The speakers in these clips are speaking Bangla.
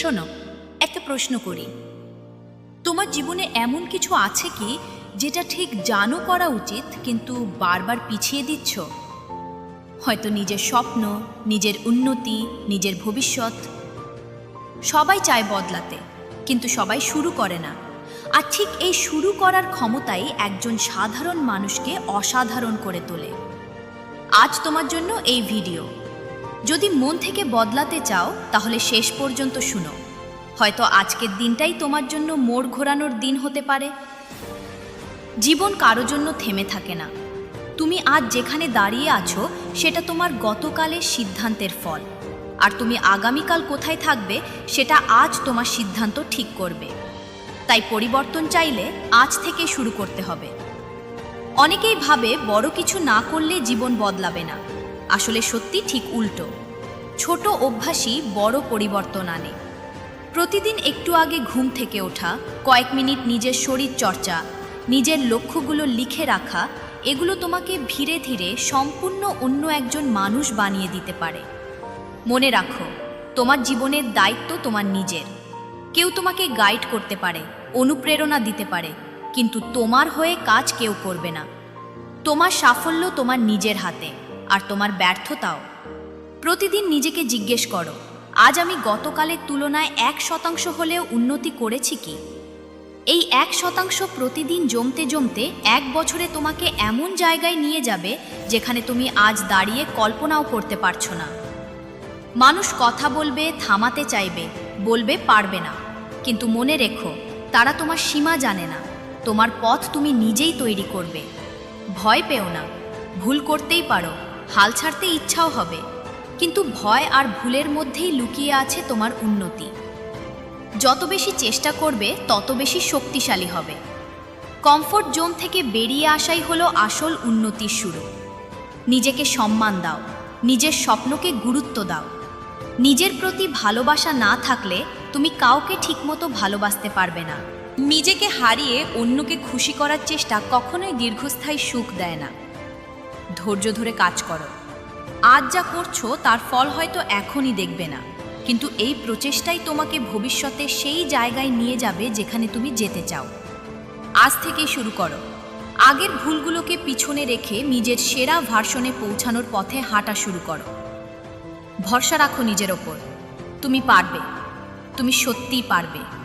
শোনো, একটা প্রশ্ন করি। তোমার জীবনে এমন কিছু আছে কি যেটা ঠিক জানো করা উচিত, কিন্তু বারবার পিছিয়ে দিচ্ছ? হয়তো নিজের স্বপ্ন, নিজের উন্নতি, নিজের ভবিষ্যৎ। সবাই চায় বদলাতে, কিন্তু সবাই শুরু করে না। আর ঠিক এই শুরু করার ক্ষমতাই একজন সাধারণ মানুষকে অসাধারণ করে তোলে। আজ তোমার জন্য এই ভিডিও। যদি মন থেকে বদলাতে চাও, তাহলে শেষ পর্যন্ত শুনো। হয়তো আজকের দিনটাই তোমার জন্য মোড় ঘোরানোর দিন হতে পারে। জীবন কারও জন্য থেমে থাকে না। তুমি আজ যেখানে দাঁড়িয়ে আছো, সেটা তোমার গতকালের সিদ্ধান্তের ফল। আর তুমি আগামীকাল কোথায় থাকবে, সেটা আজ তোমার সিদ্ধান্ত ঠিক করবে। তাই পরিবর্তন চাইলে আজ থেকে শুরু করতে হবে। অনেকেই ভাবে বড় কিছু না করলে জীবন বদলাবে না। আসলে সত্যি ঠিক উল্টো। ছোট অভ্যাসই বড় পরিবর্তন আনে। প্রতিদিন একটু আগে ঘুম থেকে ওঠা, কয়েক মিনিট নিজের শরীর চর্চা, নিজের লক্ষ্যগুলো লিখে রাখা, এগুলো তোমাকে ধীরে ধীরে সম্পূর্ণ অন্য একজন মানুষ বানিয়ে দিতে পারে। মনে রাখো, তোমার জীবনের দায়িত্ব তোমার নিজের। কেউ তোমাকে গাইড করতে পারে, অনুপ্রেরণা দিতে পারে, কিন্তু তোমার হয়ে কাজ কেউ করবে না। তোমার সাফল্য তোমার নিজের হাতে। আর তোমার ব্যর্থতাও। প্রতিদিন নিজেকে জিজ্ঞেস করো, আজ আমি গতকালের তুলনায় এক শতাংশ হলেও উন্নতি করেছি কি? এই এক শতাংশ প্রতিদিন জমতে জমতে এক বছরে তোমাকে এমন জায়গায় নিয়ে যাবে যেখানে তুমি আজ দাঁড়িয়ে কল্পনাও করতে পারছ না। মানুষ কথা বলবে, থামাতে চাইবে, বলবে পারবে না। কিন্তু মনে রেখো, তারা তোমার সীমা জানে না। তোমার পথ তুমি নিজেই তৈরি করবে। ভয় পেও না, ভুল করতেই পারো। হাল ছাড়তে ইচ্ছাও হবে, কিন্তু ভয় আর ভুলের মধ্যেই লুকিয়ে আছে তোমার উন্নতি। যত বেশি চেষ্টা করবে, তত বেশি শক্তিশালী হবে। কমফোর্ট জোন থেকে বেরিয়ে আসাই হলো আসল উন্নতির শুরু। নিজেকে সম্মান দাও, নিজের স্বপ্নকে গুরুত্ব দাও। নিজের প্রতি ভালোবাসা না থাকলে তুমি কাউকে ঠিকমতো ভালোবাসতে পারবে না। নিজেকে হারিয়ে অন্যকে খুশি করার চেষ্টা কখনোই দীর্ঘস্থায়ী সুখ দেয় না। ধৈর্য ধরে কাজ করো। আজ যা করছ, তার ফল হয়তো এখনই দেখবে না। কিন্তু এই প্রচেষ্টাই তোমাকে ভবিষ্যতে সেই জায়গায় নিয়ে যাবে যেখানে তুমি যেতে চাও। আজ থেকেই শুরু করো। আগের ভুলগুলোকে পিছনে রেখে নিজের সেরা ভার্সনে পৌঁছানোর পথে হাঁটা শুরু করো। ভরসা রাখো নিজের ওপর। তুমি পারবে। তুমি সত্যিই পারবে।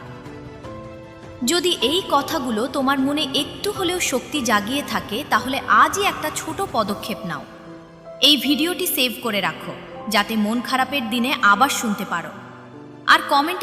যদি এই কথাগুলো তোমার মনে একটু হলেও শক্তি জাগিয়ে থাকে, তাহলে আজই একটা ছোট পদক্ষেপ নাও। এই ভিডিওটি সেভ করে রাখো, যাতে মন খারাপের দিনে আবার শুনতে পারো। আর কমেন্টে